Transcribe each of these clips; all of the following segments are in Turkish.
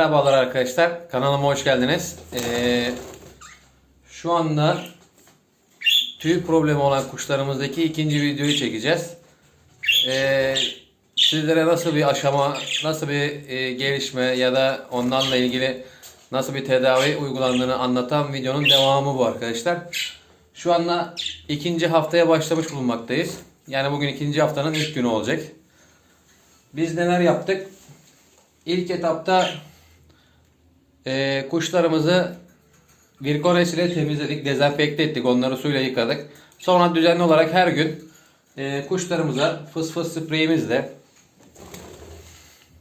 Merhabalar arkadaşlar. Kanalıma hoş geldiniz. Ee, şu anda tüy problemi olan kuşlarımızdaki ikinci videoyu çekeceğiz. Ee, sizlere nasıl bir aşama, nasıl bir e, gelişme ya da onlarla ilgili nasıl bir tedavi uygulandığını anlatan videonun devamı bu arkadaşlar. Şu anda ikinci haftaya başlamış bulunmaktayız. Yani bugün ikinci haftanın ilk günü olacak. Biz neler yaptık? İlk etapta e, kuşlarımızı Virkones ile temizledik, dezenfekte ettik, onları suyla yıkadık. Sonra düzenli olarak her gün e, kuşlarımıza fıs fıs spreyimizle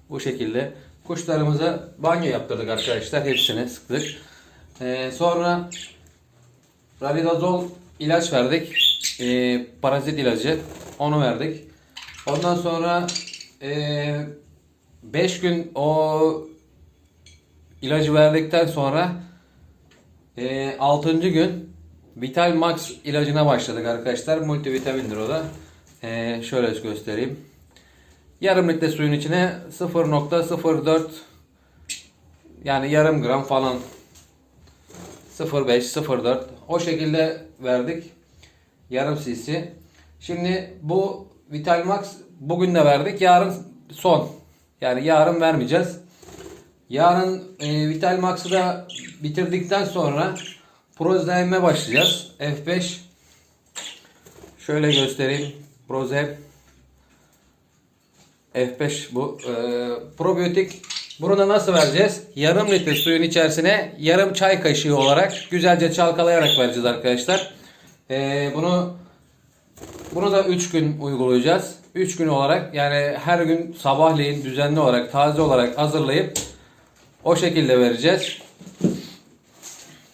bu şekilde kuşlarımıza banyo yaptırdık arkadaşlar. Hepsini sıktık. E, sonra Rabidazol ilaç verdik. E, parazit ilacı. Onu verdik. Ondan sonra 5 gün o ilacı verdikten sonra 6. gün Vital Max ilacına başladık arkadaşlar. Multivitamindir o da. E, şöyle göstereyim. Yarım litre suyun içine 0.04 yani yarım gram falan 0.5 0.4 o şekilde verdik. Yarım cc. Şimdi bu Vital Max bugün de verdik. Yarın son. Yani yarın vermeyeceğiz. Yarın e, Vital Max'ı da bitirdikten sonra Prozem'e başlayacağız. F5 şöyle göstereyim. Prozem F5 bu. E, probiyotik bunu da nasıl vereceğiz? Yarım litre suyun içerisine yarım çay kaşığı olarak güzelce çalkalayarak vereceğiz arkadaşlar. E, bunu bunu da 3 gün uygulayacağız. 3 gün olarak yani her gün sabahleyin düzenli olarak taze olarak hazırlayıp o şekilde vereceğiz.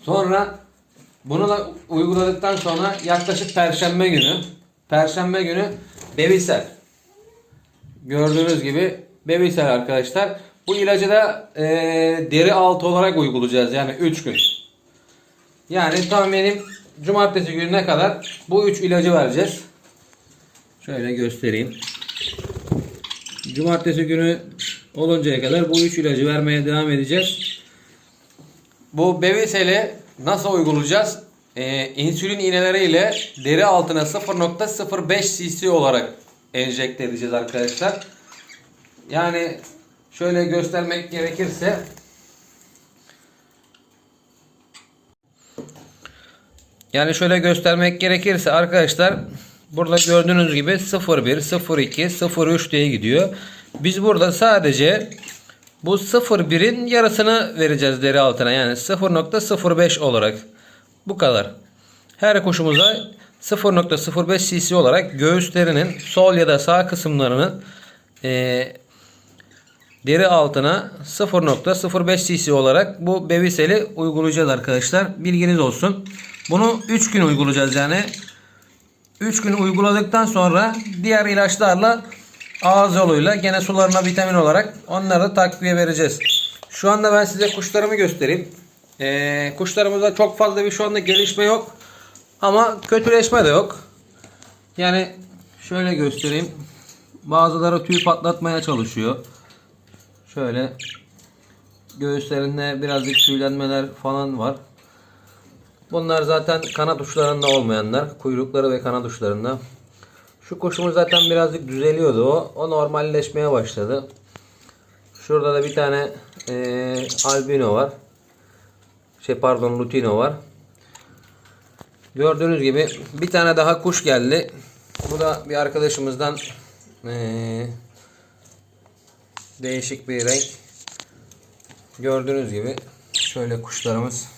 Sonra bunu da uyguladıktan sonra yaklaşık perşembe günü perşembe günü Bevisel gördüğünüz gibi Bevisel arkadaşlar. Bu ilacı da e, deri altı olarak uygulayacağız yani 3 gün. Yani tahminim cumartesi gününe kadar bu 3 ilacı vereceğiz. Şöyle göstereyim. Cumartesi günü oluncaya kadar bu üç ilacı vermeye devam edeceğiz. Bu Bevisel'i nasıl uygulayacağız? Ee, insülin iğneleriyle deri altına 0.05 cc olarak enjekte edeceğiz arkadaşlar. Yani şöyle göstermek gerekirse Yani şöyle göstermek gerekirse arkadaşlar Burada gördüğünüz gibi 01, 02, 03 diye gidiyor. Biz burada sadece bu 01'in yarısını vereceğiz deri altına. Yani 0.05 olarak. Bu kadar. Her kuşumuza 0.05 cc olarak göğüslerinin sol ya da sağ kısımlarının e, deri altına 0.05 cc olarak bu beviseli uygulayacağız arkadaşlar. Bilginiz olsun. Bunu 3 gün uygulayacağız yani. 3 gün uyguladıktan sonra diğer ilaçlarla ağız yoluyla gene sularına vitamin olarak onları da takviye vereceğiz. Şu anda ben size kuşlarımı göstereyim. Ee, kuşlarımızda çok fazla bir şu anda gelişme yok. Ama kötüleşme de yok. Yani şöyle göstereyim. Bazıları tüy patlatmaya çalışıyor. Şöyle göğüslerinde birazcık tüylenmeler falan var. Bunlar zaten kanat uçlarında olmayanlar. Kuyrukları ve kanat uçlarında. Şu kuşumuz zaten birazcık düzeliyordu o. O normalleşmeye başladı. Şurada da bir tane e, albino var. Şey pardon lutino var. Gördüğünüz gibi bir tane daha kuş geldi. Bu da bir arkadaşımızdan e, değişik bir renk. Gördüğünüz gibi şöyle kuşlarımız.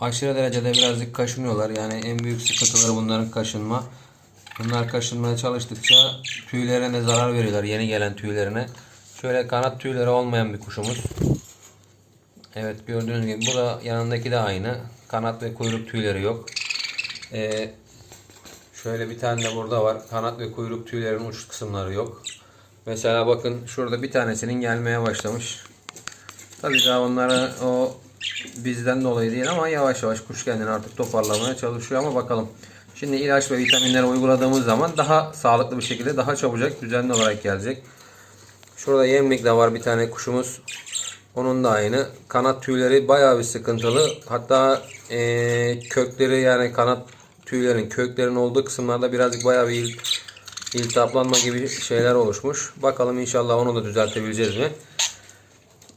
Aşırı derecede birazcık kaşınıyorlar. Yani en büyük sıkıntıları bunların kaşınma. Bunlar kaşınmaya çalıştıkça tüylerine zarar veriyorlar. Yeni gelen tüylerine. Şöyle kanat tüyleri olmayan bir kuşumuz. Evet gördüğünüz gibi bu da yanındaki de aynı. Kanat ve kuyruk tüyleri yok. Ee, şöyle bir tane de burada var. Kanat ve kuyruk tüylerin uç kısımları yok. Mesela bakın şurada bir tanesinin gelmeye başlamış. Tabii daha onlara o bizden dolayı değil ama yavaş yavaş kuş kendini artık toparlamaya çalışıyor ama bakalım. Şimdi ilaç ve vitaminleri uyguladığımız zaman daha sağlıklı bir şekilde daha çabucak düzenli olarak gelecek. Şurada yemlik de var bir tane kuşumuz. Onun da aynı. Kanat tüyleri bayağı bir sıkıntılı. Hatta eee, kökleri yani kanat tüylerin köklerin olduğu kısımlarda birazcık bayağı bir il, iltihaplanma gibi şeyler oluşmuş. Bakalım inşallah onu da düzeltebileceğiz mi?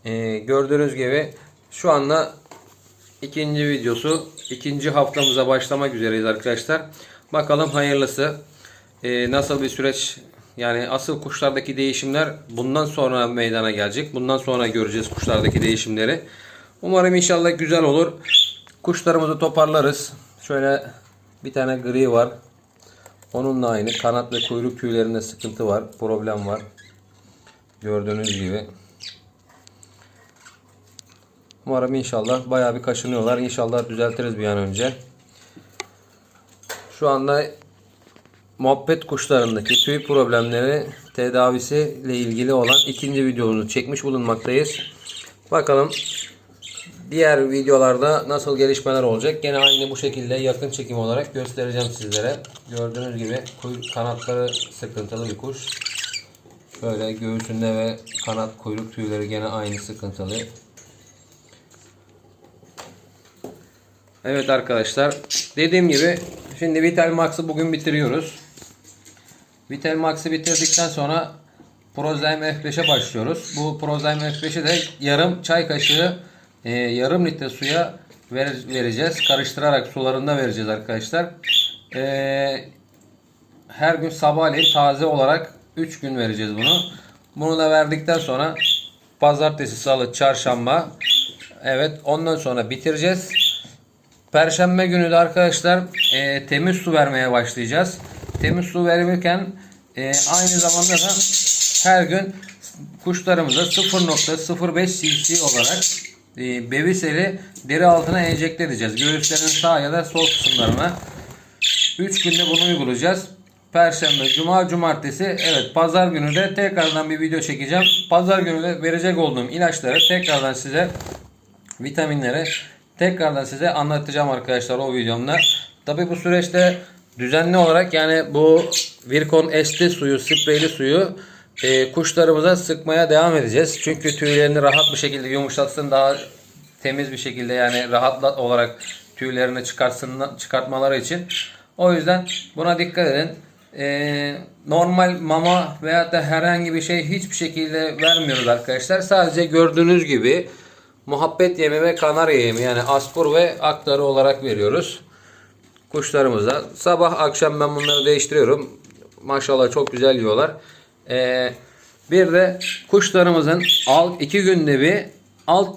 Eee, gördüğünüz gibi şu anda ikinci videosu. ikinci haftamıza başlamak üzereyiz arkadaşlar. Bakalım hayırlısı. Ee, nasıl bir süreç yani asıl kuşlardaki değişimler bundan sonra meydana gelecek. Bundan sonra göreceğiz kuşlardaki değişimleri. Umarım inşallah güzel olur. Kuşlarımızı toparlarız. Şöyle bir tane gri var. Onunla aynı. Kanat ve kuyruk tüylerinde sıkıntı var. Problem var. Gördüğünüz gibi. Umarım inşallah bayağı bir kaşınıyorlar. İnşallah düzeltiriz bir an önce. Şu anda muhabbet kuşlarındaki tüy problemleri tedavisi ile ilgili olan ikinci videomuzu çekmiş bulunmaktayız. Bakalım diğer videolarda nasıl gelişmeler olacak. Gene aynı bu şekilde yakın çekim olarak göstereceğim sizlere. Gördüğünüz gibi kanatları sıkıntılı bir kuş. Şöyle göğsünde ve kanat kuyruk tüyleri gene aynı sıkıntılı. Evet arkadaşlar. Dediğim gibi şimdi Vital Max'ı bugün bitiriyoruz. Vital Max'ı bitirdikten sonra Prozyme F5'e başlıyoruz. Bu Prozyme F5'i de yarım çay kaşığı e, yarım litre suya ver, vereceğiz. Karıştırarak sularında vereceğiz arkadaşlar. E, her gün sabahleyin taze olarak 3 gün vereceğiz bunu. Bunu da verdikten sonra pazartesi, salı, çarşamba evet ondan sonra bitireceğiz. Perşembe günü de arkadaşlar e, temiz su vermeye başlayacağız. Temiz su verirken e, aynı zamanda da her gün kuşlarımıza 0.05 cc olarak e, beviseli deri altına enjekte edeceğiz. Göğüslerin sağ ya da sol kısımlarına. 3 günde bunu uygulayacağız. Perşembe, Cuma, Cumartesi. Evet pazar günü de tekrardan bir video çekeceğim. Pazar günü de verecek olduğum ilaçları tekrardan size vitaminleri tekrardan size anlatacağım arkadaşlar o videomda. Tabi bu süreçte düzenli olarak yani bu Virkon ST suyu, spreyli suyu e, kuşlarımıza sıkmaya devam edeceğiz. Çünkü tüylerini rahat bir şekilde yumuşatsın daha temiz bir şekilde yani rahat olarak tüylerini çıkartsın, çıkartmaları için. O yüzden buna dikkat edin. E, normal mama veya da herhangi bir şey hiçbir şekilde vermiyoruz arkadaşlar. Sadece gördüğünüz gibi muhabbet yemi ve kanarya yemi yani aspur ve aktarı olarak veriyoruz kuşlarımıza. Sabah akşam ben bunları değiştiriyorum. Maşallah çok güzel yiyorlar. Ee, bir de kuşlarımızın alt iki günde bir alt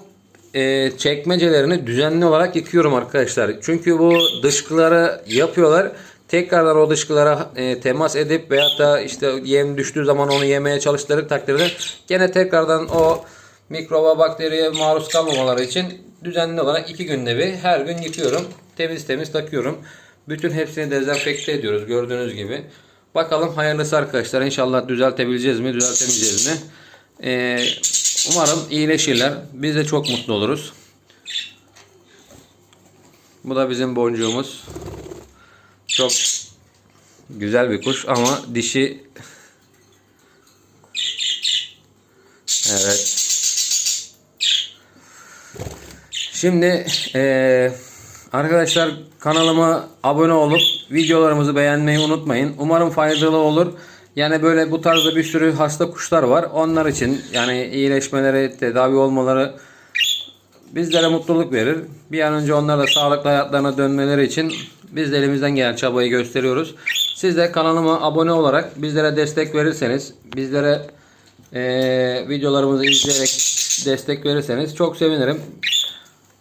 e, çekmecelerini düzenli olarak yıkıyorum arkadaşlar. Çünkü bu dışkıları yapıyorlar. Tekrardan o dışkılara e, temas edip veyahut da işte yem düştüğü zaman onu yemeye çalıştıkları takdirde gene tekrardan o mikroba bakteriye maruz kalmamaları için düzenli olarak iki günde bir her gün yıkıyorum. Temiz temiz takıyorum. Bütün hepsini dezenfekte ediyoruz gördüğünüz gibi. Bakalım hayırlısı arkadaşlar. İnşallah düzeltebileceğiz mi, düzeltemeyeceğiz mi? Ee, umarım iyileşirler. Biz de çok mutlu oluruz. Bu da bizim boncuğumuz. Çok güzel bir kuş ama dişi Evet. Şimdi eee, arkadaşlar kanalıma abone olup videolarımızı beğenmeyi unutmayın. Umarım faydalı olur. Yani böyle bu tarzda bir sürü hasta kuşlar var. Onlar için yani iyileşmeleri, tedavi olmaları bizlere mutluluk verir. Bir an önce onlar da sağlıklı hayatlarına dönmeleri için biz de elimizden gelen çabayı gösteriyoruz. Siz de kanalıma abone olarak bizlere destek verirseniz, bizlere eee, videolarımızı izleyerek destek verirseniz çok sevinirim.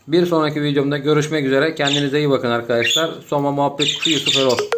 Bir sonraki videomda görüşmek üzere. Kendinize iyi bakın arkadaşlar. Soma muhabbet kuşu Yusuf Erol.